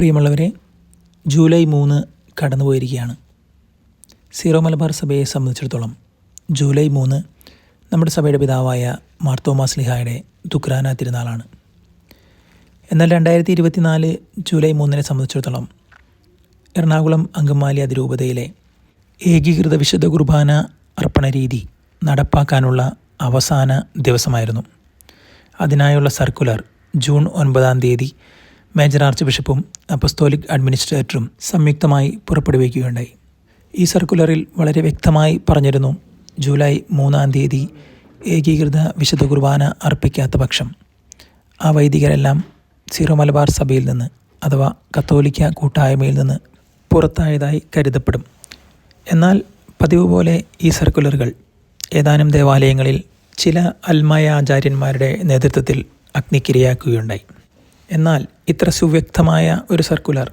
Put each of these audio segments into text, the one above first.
പ്രിയമുള്ളവരെ ജൂലൈ മൂന്ന് കടന്നുപോയിരിക്കുകയാണ്. സീറോ മലബാർ സഭയെ സംബന്ധിച്ചിടത്തോളം ജൂലൈ മൂന്ന് നമ്മുടെ സഭയുടെ പിതാവായ മാർത്തോമാസ് ലിഹായുടെ ദുക്രാന തിരുനാളാണ്. എന്നാൽ രണ്ടായിരത്തി ഇരുപത്തിനാല് ജൂലൈ മൂന്നിനെ സംബന്ധിച്ചിടത്തോളം എറണാകുളം അങ്കമാലി അതിരൂപതയിലെ ഏകീകൃത വിശുദ്ധ കുർബാന അർപ്പണ രീതി നടപ്പാക്കാനുള്ള അവസാന ദിവസമായിരുന്നു. അതിനായുള്ള സർക്കുലർ ജൂൺ ഒൻപതാം തീയതി മേജർ ആർച്ച് ബിഷപ്പും അപ്പസ്തോലിക് അഡ്മിനിസ്ട്രേറ്ററും സംയുക്തമായി പുറപ്പെടുവിക്കുകയുണ്ടായി. ഈ സർക്കുലറിൽ വളരെ വ്യക്തമായി പറഞ്ഞിരുന്നു ജൂലൈ മൂന്നാം തീയതി ഏകീകൃത വിശുദ്ധ കുർബാന അർപ്പിക്കാത്ത പക്ഷം ആ വൈദികരെല്ലാം സീറോ മലബാർ സഭയിൽ നിന്ന് അഥവാ കത്തോലിക്ക കൂട്ടായ്മയിൽ നിന്ന് പുറത്തായതായി കരുതപ്പെടും. എന്നാൽ പതിവ് പോലെ ഈ സർക്കുലറുകൾ ഏതാനും ദേവാലയങ്ങളിൽ ചില അൽമായ ആചാര്യന്മാരുടെ നേതൃത്വത്തിൽ അഗ്നിക്കിരയാക്കുകയുണ്ടായി. എന്നാൽ ഇത്ര സുവ്യക്തമായ ഒരു സർക്കുലർ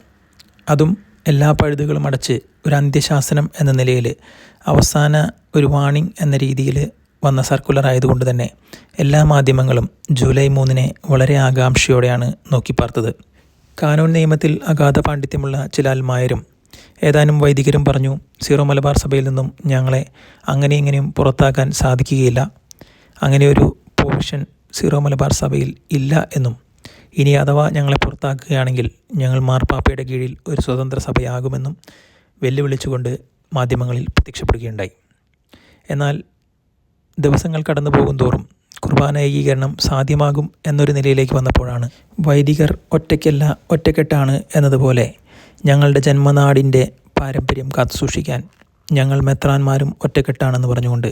അതും എല്ലാ പഴുതുകളും അടച്ച് ഒരു അന്ത്യശാസനം എന്ന നിലയിൽ അവസാന ഒരു വാണിംഗ് എന്ന രീതിയിൽ വന്ന സർക്കുലർ ആയതുകൊണ്ട് തന്നെ എല്ലാ മാധ്യമങ്ങളും ജൂലൈ മൂന്നിനെ വളരെ ആകാംക്ഷയോടെയാണ് നോക്കിപ്പാർത്തത് കാനൂൺ നിയമത്തിൽ അഗാധ പാണ്ഡിത്യമുള്ള ചില അൽമായരും ഏതാനും വൈദികരും പറഞ്ഞു സീറോ മലബാർ സഭയിൽ നിന്നും ഞങ്ങളെ അങ്ങനെ ഇങ്ങനെയും പുറത്താക്കാൻ സാധിക്കുകയില്ല. അങ്ങനെ ഒരു പ്രൊവിഷൻ സീറോ മലബാർ സഭയിൽ ഇല്ല എന്നും ഇനി അഥവാ ഞങ്ങളെ പുറത്താക്കുകയാണെങ്കിൽ ഞങ്ങൾ മാർപ്പാപ്പയുടെ കീഴിൽ ഒരു സ്വതന്ത്ര സഭയാകുമെന്നും വെല്ലുവിളിച്ചുകൊണ്ട് മാധ്യമങ്ങളിൽ പ്രത്യക്ഷപ്പെടുകയുണ്ടായി. എന്നാൽ ദിവസങ്ങൾ കടന്നു പോകും തോറും കുർബാന ഏകീകരണം സാധ്യമാകും എന്നൊരു നിലയിലേക്ക് വന്നപ്പോഴാണ് വൈദികർ ഒറ്റയ്ക്കല്ല ഒറ്റക്കെട്ടാണ് എന്നതുപോലെ ഞങ്ങളുടെ ജന്മനാടിന്റെ പാരമ്പര്യം കാത്തുസൂക്ഷിക്കാൻ ഞങ്ങൾ മെത്രാന്മാരും ഒറ്റക്കെട്ടാണെന്ന് പറഞ്ഞുകൊണ്ട്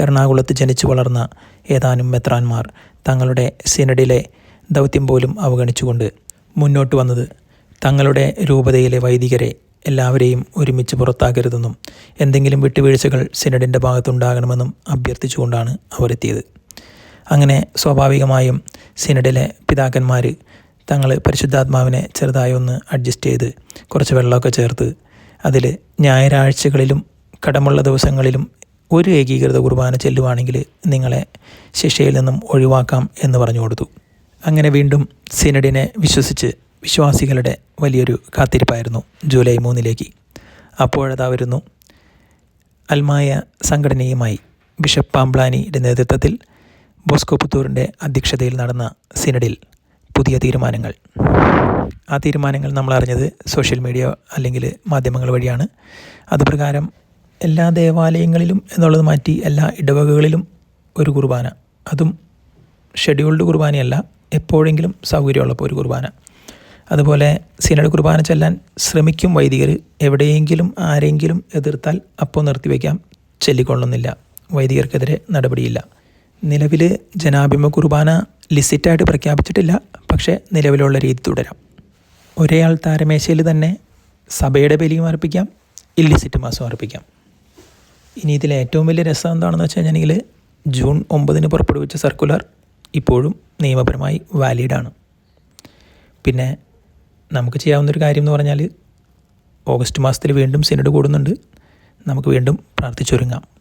എറണാകുളത്ത് ജനിച്ചു വളർന്ന ഏതാനും മെത്രാന്മാർ തങ്ങളുടെ സിനഡിലെ ദൗത്യം പോലും അവഗണിച്ചുകൊണ്ട് മുന്നോട്ട് വന്നത് തങ്ങളുടെ രൂപതയിലെ വൈദികരെ എല്ലാവരെയും ഒരുമിച്ച് പുറത്താക്കരുതെന്നും എന്തെങ്കിലും വിട്ടുവീഴ്ചകൾ സിനഡിന്റെ ഭാഗത്തുണ്ടാകണമെന്നും അഭ്യർത്ഥിച്ചുകൊണ്ടാണ് അവരെത്തിയത്. അങ്ങനെ സ്വാഭാവികമായും സിനഡിലെ പിതാക്കന്മാർ തങ്ങൾ പരിശുദ്ധാത്മാവിനെ ചെറുതായി ഒന്ന് അഡ്ജസ്റ്റ് ചെയ്ത് കുറച്ച് വെള്ളമൊക്കെ ചേർത്ത് അതിൽ ഞായറാഴ്ചകളിലും കടമുള്ള ദിവസങ്ങളിലും ഒരു ഏകീകൃത കുർബാന ചെല്ലുവാണെങ്കിൽ നിങ്ങളെ ശിക്ഷയിൽ നിന്നും ഒഴിവാക്കാം എന്ന് പറഞ്ഞു കൊടുത്തു. അങ്ങനെ വീണ്ടും സിനഡിനെ വിശ്വസിച്ച് വിശ്വാസികളുടെ വലിയൊരു കാത്തിരിപ്പായിരുന്നു ജൂലൈ മൂന്നിലേക്ക്. അപ്പോഴതാ വരുന്നു. അൽമായ സംഘടനയുമായി ബിഷപ്പ് പാംബ്ലാനിയുടെ നേതൃത്വത്തിൽ ബോസ്കോ പുത്തൂറിന്റെ അധ്യക്ഷതയിൽ നടന്ന സിനഡിൽ പുതിയ തീരുമാനങ്ങൾ. ആ തീരുമാനങ്ങൾ നമ്മൾ അറിഞ്ഞത് സോഷ്യൽ മീഡിയ അല്ലെങ്കിൽ മാധ്യമങ്ങൾ വഴിയാണ്. അതുപ്രകാരം എല്ലാ ദേവാലയങ്ങളിലും എന്നുള്ളത് മാറ്റി എല്ലാ ഇടവകകളിലും ഒരു കുർബാന. അതും ഷെഡ്യൂൾഡ് കുർബാനയല്ല. എപ്പോഴെങ്കിലും സൗകര്യമുള്ളപ്പോൾ ഒരു കുർബാന. അതുപോലെ സിനഡ് കുർബാന ചെല്ലാൻ ശ്രമിക്കും വൈദികർ. എവിടെയെങ്കിലും ആരെങ്കിലും എതിർത്താൽ അപ്പോൾ നിർത്തിവെക്കാം ചെല്ലിക്കൊള്ളുന്നില്ല. വൈദികർക്കെതിരെ നടപടിയില്ല. നിലവിൽ ജനാഭിമ കുർബാന ലിസിറ്റായിട്ട് പ്രഖ്യാപിച്ചിട്ടില്ല. പക്ഷേ നിലവിലുള്ള രീതി തുടരാം. ഒരേ ആൾ താരമേശയിൽ തന്നെ സഭയുടെ ബലിയും അർപ്പിക്കാം. ഇല്ലിസിറ്റ് മാസം അർപ്പിക്കാം. ഇനി ഇതിലെ ഏറ്റവും വലിയ രസം എന്താണെന്ന് വെച്ച് കഴിഞ്ഞാൽ ജൂൺ ഒമ്പതിന് പുറപ്പെടുവിച്ച സർക്കുലർ ഇപ്പോഴും നിയമപരമായി വാലിഡാണ് പിന്നെ നമുക്ക് ചെയ്യാവുന്നൊരു കാര്യം എന്ന് പറഞ്ഞാൽ ഓഗസ്റ്റ് മാസത്തിൽ വീണ്ടും സിനഡ് കൂടുന്നുണ്ട്. നമുക്ക് വീണ്ടും പ്രാർത്ഥിച്ചൊരുങ്ങാം.